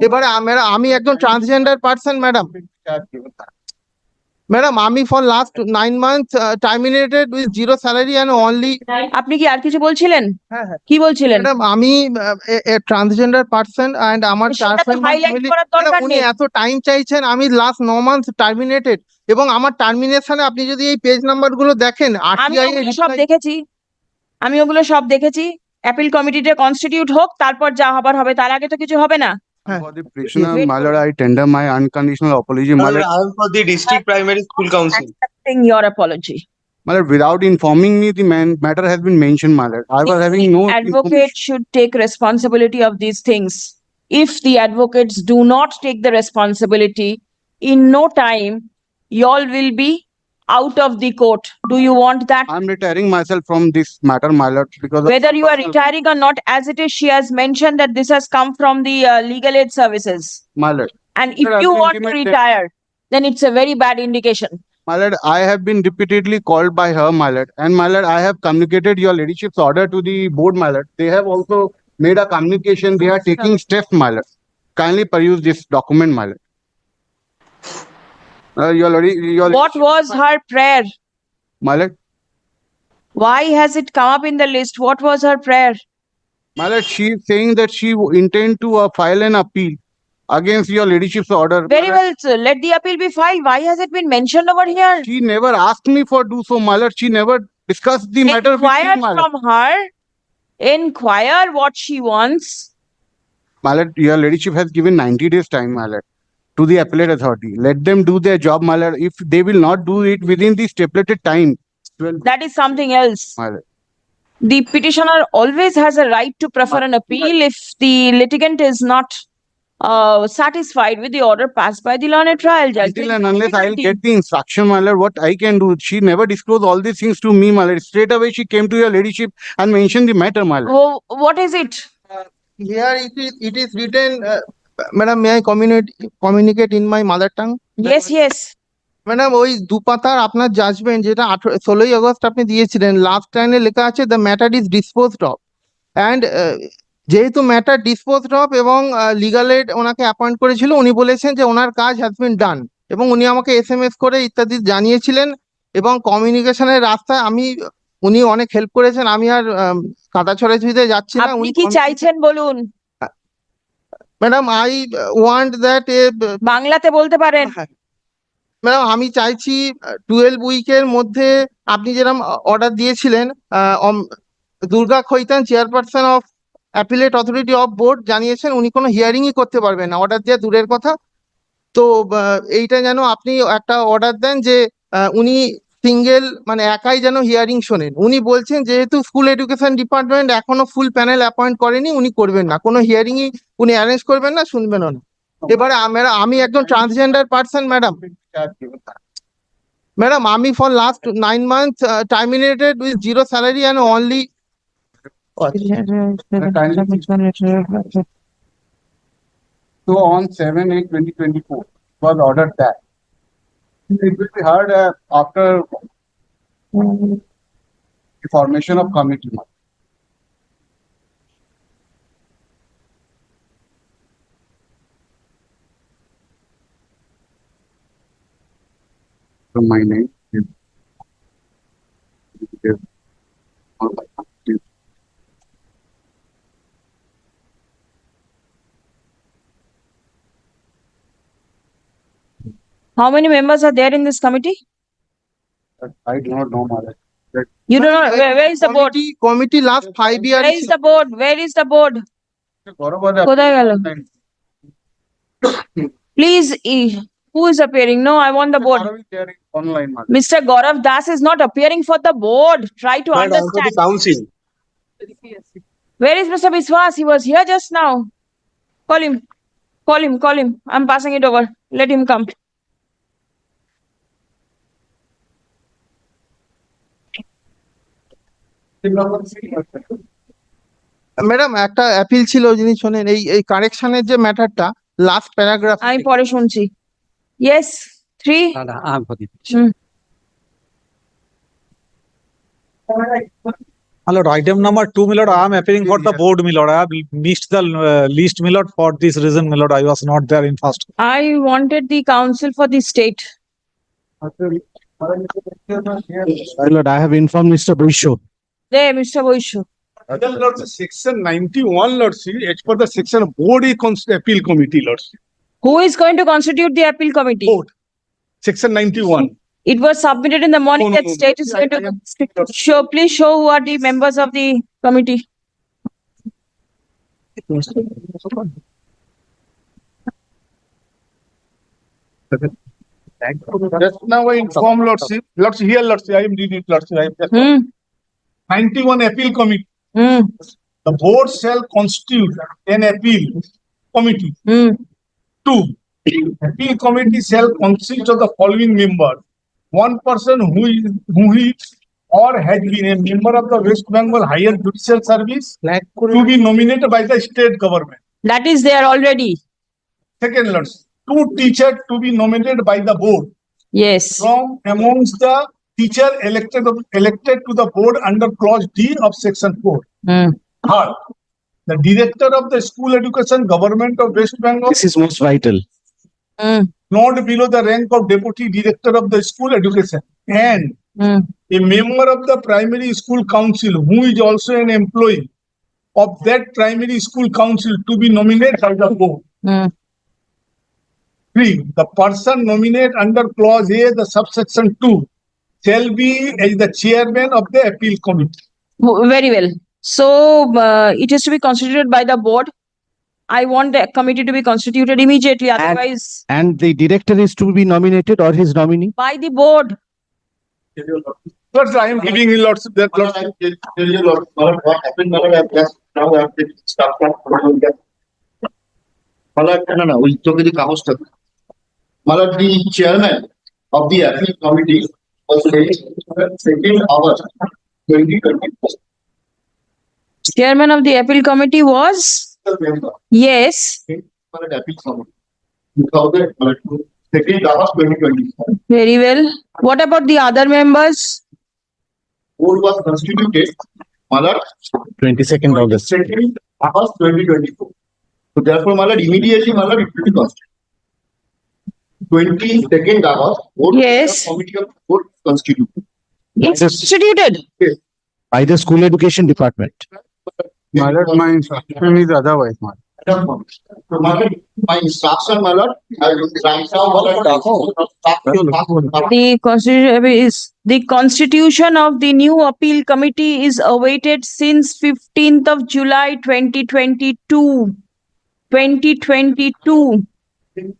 এবারে আমি একজন ট্রান্সজেন্ডার পার্সন ম্যাডাম। ম্যাডাম আমি for last nine month terminated with zero salary and only আপনি কি আর কিছু বলছিলেন? হ্যাঁ হ্যাঁ। কি বলছিলেন? ম্যাডাম আমি ট্রান্সজেন্ডার পার্সন অ্যান্ড আমার চার উনি এত টাইম চাইছেন আমি লাস্ট ন মান্থ টার্মিনেটেড এবং আমার টার্মিনেশনে আপনি যদি এই পেজ নাম্বারগুলো দেখেন আমি আরটিআই সব দেখেছি। আমি ওগুলো সব দেখেছি। অ্যাপিল কমিটিতে কনস্টিটিউট হোক তারপর যা হবার হবে তার আগে তো কিছু হবে না। For the petitioner, Wait my lord, I tender my unconditional apology, my lord. I am for the district primary school council. accepting your apology My lord, without informing me, the man, matter has been mentioned, my lord. I was having no. advocate should take responsibility of these things if the advocates do not take the responsibility in no time y'all will be out of the court do you want that I'm retiring myself from this matter, my lord, because. whether you are retiring or not as it is she has mentioned that this has come from the uh, legal aid services My lord, and if I've you been want to intimated- retire then it's a very bad indication my lord, I have been repeatedly called by her, my lord, and my lord, I have communicated your ladyship's order to the board, my lord. They have also made a communication, they are taking steps, my lord. Kindly peruse this document, my lord. Uh, your lady, your. what was her prayer My lord, why has it come up in the list what was her prayer My lord, she is saying that she w- intend to uh, file an appeal against your ladyship's order. Very lord, well sir. let the appeal be filed why has it been mentioned over here She never asked me for do so, my lord. She never discussed the matter with me, inquire my lord. from her, inquire what she wants. My lord, your ladyship has given ninety days time, my lord, to the appellate authority. Let them do their job, my lord. If they will not do it within the stipulated time, well, That is something else. my lord. The petitioner always has a right to prefer an appeal if the litigant is not uh, satisfied with the order passed by the learned trial judge. Until and unless I'll get the instruction, my lord, what I can do. She never disclosed all these things to me, my lord. Straight away, she came to your ladyship and mentioned the matter, my lord. Oh, what is it? Here it is, it is written, uh, madam, may I communicate, communicate in my mother tongue? Yes, yes. Madam ওই দু পাতার আপনার judgement যেটা ষোলোই August আপনি দিয়েছিলেন last টাইমে লেখা আছে the matter is disposed of and যেহেতু ম্যাটার ডিসপোজড অফ এবং লিগাল এড ওনাকে অ্যাপয়েন্ট করেছিল উনি বলেছেন যে ওনার কাজ হ্যাজ বিন ডান এবং উনি আমাকে এস এম এস করে ইত্যাদি জানিয়েছিলেন এবং কমিউনিকেশনের রাস্তায় আমি উনি অনেক হেল্প করেছেন আমি আর কাঁটা ছড়াছড়িতে যাচ্ছি না উনি কি চাইছেন বলুন madam I want that a বাংলাতে বলতে পারেন। ম্যাডাম আমি চাইছি টুয়েলভ উইকের মধ্যে আপনি যেরকম অর্ডার দিয়েছিলেন Durga Khaitan chairperson of appellate authority of board জানিয়েছেন উনি কোনো হিয়ারিংই করতে পারবেন না। অর্ডার দেওয়া দূরের কথা। তো এইটা যেন আপনি একটা অর্ডার দেন যে উনি সিঙ্গেল মানে একাই যেন হিয়ারিং শোনেন। উনি বলছেন, যেহেতু স্কুল এডুকেশন ডিপার্টমেন্ট এখনও ফুল প্যানেল অ্যাপয়েন্ট করেনি, উনি করবেন না। কোনো হিয়ারিংই উনি অ্যারেঞ্জ করবেন না, শুনবেনও না। এবারে আমি একজন ট্রান্সজেন্ডার পার্সন ম্যাডাম। ম্যাডাম, আমি for last nine month terminated with zero salary and only So, on seven eight twenty twenty four was ordered that. It will be heard uh, after the formation of committee. So my name is. How many members are there in this committee? I do not know, Mother. You do not, where, where is the board? Committee last five year Where is the board? Where is the board? Gaurav was কোথায় গেল? appointed. Please, eh, who is appearing? No, I want the board. Gaurav is there Online, Mother. Mr. Gaurav Das is not appearing for the board. Try to But I am for the understand. council. Where is Mr. Biswas? He was here just now. Call him. Call him, call him. I'm passing it over. Let him come. Madam একটা appeal ছিল যিনি শোনেন এই এই কারেকশনের যে ম্যাটারটা last paragraph আমি পরে শুনছি। Yes, three. দাদা I'm for the Hmm. My lord, item number two, my lord, I am appearing for the board, my lord. I have missed the uh, list, my lord, for this reason, my lord. I was not there in first. I wanted the counsel for the state. My lord, I have informed Mr. Busho. There, Mr. Boishu. Other lords, section ninety-one, lords, as per the section board is cons- appeal committee, lords, Who is going to constitute the appeal committee? Board. section ninety-one. It was submitted in the morning No, no, that no. state is I- going I am- to show, please show who are the members of the committee. Just now I inform lordship, lords here, lords, I am reading, lords, I am just Hmm, ninety-one appeal committee. hmm, The board shall constitute an appeal committee. hmm. Two, appeal committee shall consist of the following members. One person who is, who is or has been a member of the West Bengal Higher Judicial Service to be nominated by the state government. That is there already. Second, two teachers to be nominated by the board Yes. from amongst the teacher elected, of- elected to the board under clause D of section four. Hmm. Third, the director of the school education government of West Bengal This is most vital. Hmm, not below the rank of deputy director of the school education and hmm. a member of the primary school council who is also an employee of that primary school council to be nominated by the board. Hmm. Three, the person nominated under clause A, the subsection two, shall be as the chairman of the appeal committee. Very well. So uh, it is to be constituted by the board. I want the committee to be constituted immediately, otherwise And the director is to be nominated or his nominee? by the board. But I am giving you lots, that lots. I tell you, Lord, Madam, what happened, now I've been stuck from, Madam, no, no, we took the house. Madam, the chairman of the appeal committee was raised twenty twenty four. Chairman of the appeal committee was, yes, Malad appeal committee. Two thousand, Malad, second August twenty twenty four. very well. What about the other members? Board was constituted, Malad, Twenty-second August. second August twenty twenty four. So therefore, Malad, immediately, Malad, it will be constituted. Twenty second August. board- Yes. Committee of board constituted. It's constituted. By the school education department. My lord, my instruction is otherwise, my. So, Malad, my instruction, Malad, I will write down Malad. The constitution is, the constitution of the new appeal committee is awaited since fifteenth of July twenty twenty-two. Twenty twenty-two,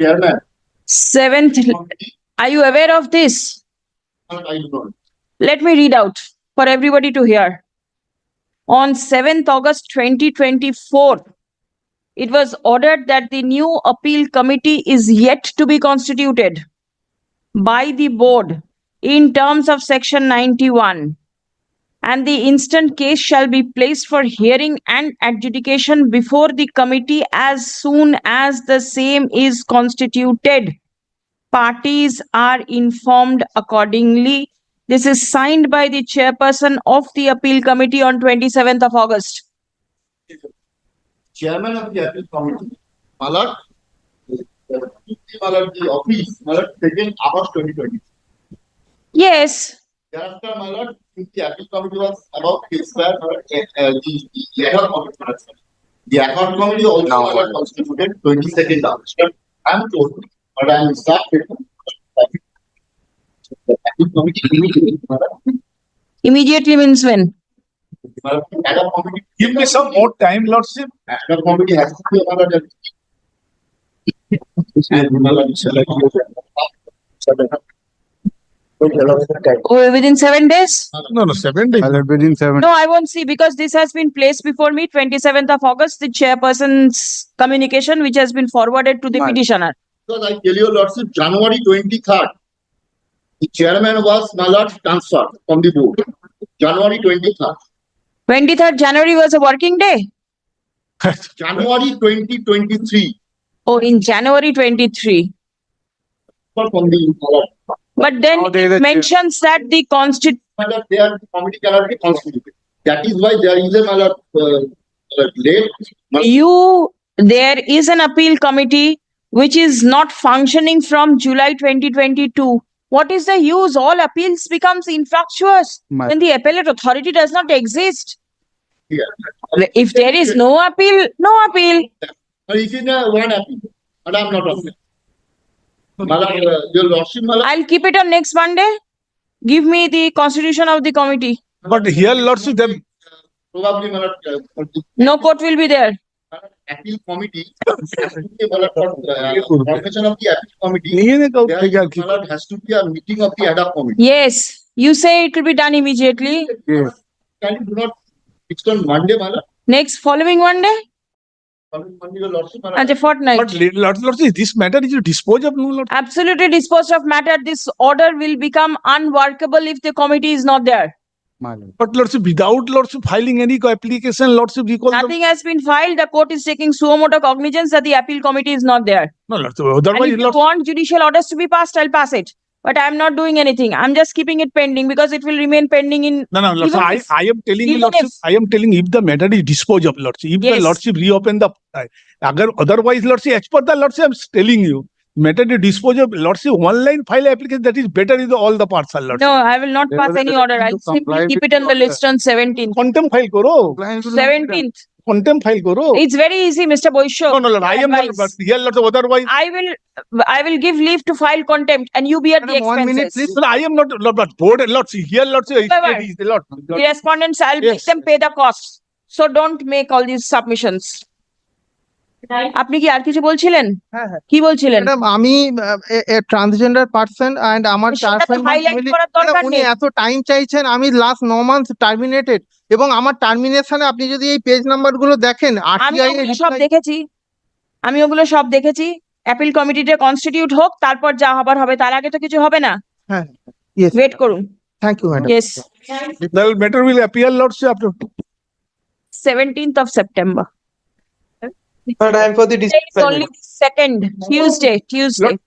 Chairman. Seventh, are you aware of this? Let me read out for everybody to hear. On seventh August twenty twenty-four, it was ordered that the new appeal committee is yet to be constituted by the board in terms of section ninety-one. And the instant case shall be placed for hearing and adjudication before the committee as soon as the same is constituted. Parties are informed accordingly. This is signed by the chairperson of the appeal committee on twenty-seventh of August. Chairman of the appeal committee. Malad, the office, Malad, second August twenty twenty. Yes, Thereafter, Malad, since the appeal committee was about to expire, Malad, uh, uh, the, the ad hoc committee. Malad, sorry. The ad hoc committee also Malad, constituted twenty second August. I am told, but I am instructed. The appeal committee immediately, Malad, immediately means when? Malad, ad hoc committee, Give me some more time, lordship. ad hoc committee has to be Malad. And Malad, select. Oh, within seven days? No, no, seven days. Uh, within seven. No, I won't see because this has been placed before me, twenty-seventh of August, the chairperson's communication which has been forwarded to the Right. petitioner. Because I tell you, Lordship, January twenty-third, the chairman was Malad transferred from the board. January twenty-third, Twenty-third January was a working day. January twenty twenty three. twenty twenty-three, Oh, in January twenty-three. from the Malad. But then there is it mentions that the consti- Malad, they are the committee cannot be constituted. That is why there is a, my lord, uh, uh, late. You, there is an appeal committee which is not functioning from July twenty twenty-two. What is the use? All appeals becomes infructuous My- when the appellate authority does not exist. Yeah. If there is no appeal, no appeal. But it is a one appeal, and I'm not appealing. Uh, I'll keep it on next Monday. Give me the constitution of the committee. But here lots of them, probably, uh, No court will be there. appeal committee, has uh, of the appeal committee, there, has to be a meeting of the ad hoc committee. Yes, you say it will be done immediately. Yes. Can you do not fix on Monday, madam? Next following Monday? Your lordship, my lord. at a fortnight. But lord, lordship, this matter is disposed of, no lord. Absolutely disposed of matter. This order will become unworkable if the committee is not there. My lord. But lordship, without lordship filing any application, lordship recall the. Nothing has been filed. The court is taking suo moto cognizance that the appeal committee is not there. No, lordship, And if you lordship, want judicial orders to be passed, I'll pass it. But I'm not doing anything. I'm just keeping it pending because it will remain pending in, no, no, lordship, even I, if- I am telling you, even lordship, if- I am telling if the matter is disposed of, lordship, if the Yes. lordship reopen the, agar, otherwise, lordship, as per the lordship, I'm telling you, matter is disposed of, lordship, one line file application, that is better in all the parts, lordship. no, I will not pass any order. I'll simply keep it on the the list on seventeenth. Contempt file karo, Seventeenth. Contempt file karo. It's very easy, Mr. No, Boisho. no, lord, I am not, advice. here, otherwise, I will, I will give leave to file contempt and you bear the Madam, one minute, expenses. no, no, I am not, lord, but board, lordship, here, lordship, it- Whatever. it is, lord. The respondents, I'll make Yes. them pay the costs. So don't make all these submissions. আপনি কি আর কিছু বলছিলেন? হ্যাঁ, হ্যাঁ। কি বলছিলেন? আমি transgender person and আমার চার উনি এত টাইম চাইছেন আমি লাস্ট ন মান্থ টার্মিনেটেড এবং আমার টার্মিনেশনে আপনি যদি এই পেজ নাম্বারগুলো দেখেন আমি সব দেখেছি। আমি ওগুলো সব দেখেছি। অ্যাপিল কমিটিতে কনস্টিটিউট হোক তারপর যা হবার হবে তার আগে তো কিছু হবে না? হ্যাঁ ওয়েট করুন। Thank you madam yes The matter will appear, lordship, after seventeenth but I am for the It's only second, Tuesday, Tuesday.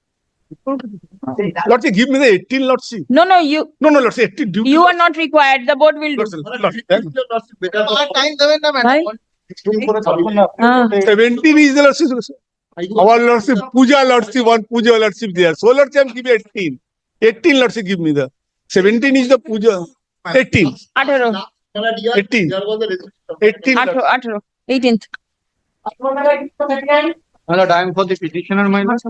Lord, see, give me the 18, Lord, see. No, no, you, No, no, Lord, see, 18. Give you are not required, the board will do. Lord, see, Lord, see, thank you. Why? Ah, 17 is Lord. Our Lord, Puja, Lord, one Puja, Lord, see, there. So, Lord, see, I'm giving 18. 18, Lord, give me the. 17 is the Puja. 18, 18, 18. 18, Lord. 18th. Hello time for the petitioner minus